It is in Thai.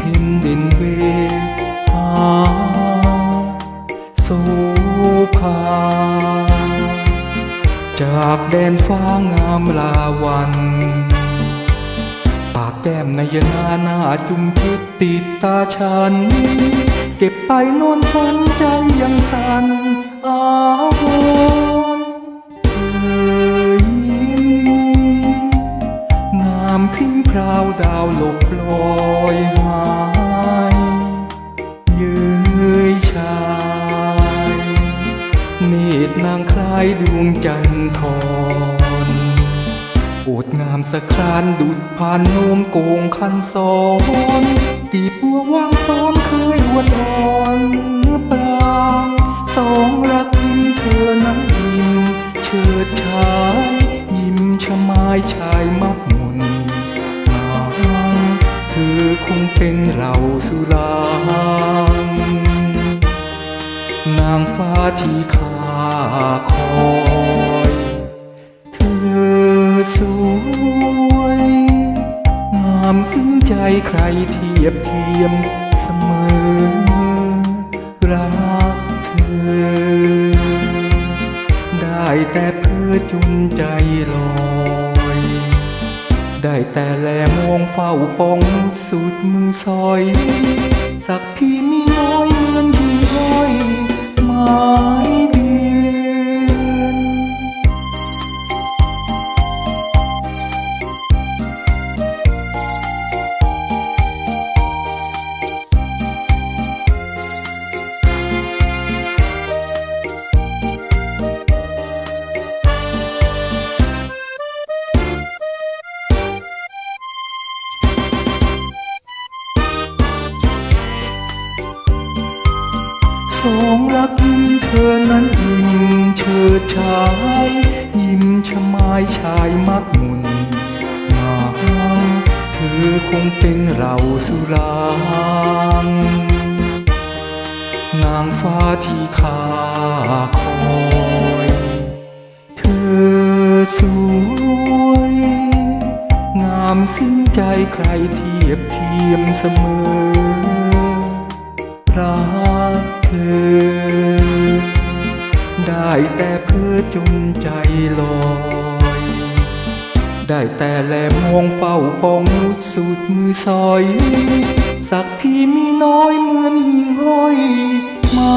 พินดินเวหาสุภาจากแดนฟ้างามลาวัน ปากแก้มนายนาหน้าจุมพิษติดตาฉัน เก็บไปนอนฝันใจยังสั่นอาวรยิ้มงามพิงพราวดาวหลบลอางคล้ายดวงจันทรโอดงามสะครานดุดผ่านโนมโกงคันสอนตีปัววางซ้อนเคยอวดอ่อนเนื้อปรางสองรักพิมเธอนั้นยิ้มเชิดชายยิ้มชะมายชายมักมนนางเธอคงเป็นเราสุรางนางฟ้าที่ขา คอยเธอสวย งามสิ้นใจใครเทียบเทียมเสมอ รักเธอ ได้แต่เพื่อจุนใจลอย ได้แต่แลมองเฝ้าปองสุดมือซอย สักพี่มีน้อยเหมือนพี่ร้อยไม้ สองรักยิ้มเธอนั้นอิ่มเชิดชายยิ้มชะมายชายมักมุนมาเธอคงเป็นเราสุรางนางฟ้าที่ข้าคอยเธอสวยงามสิ้นใจใครเทียบเทียมเสมอรักืน ได้แต่เพื่อจุนใจลอย ได้แต่แลมองเฝ้าปองสุดมือซอย สักพีมีน้อยเหมือนหิ้งห้อยมา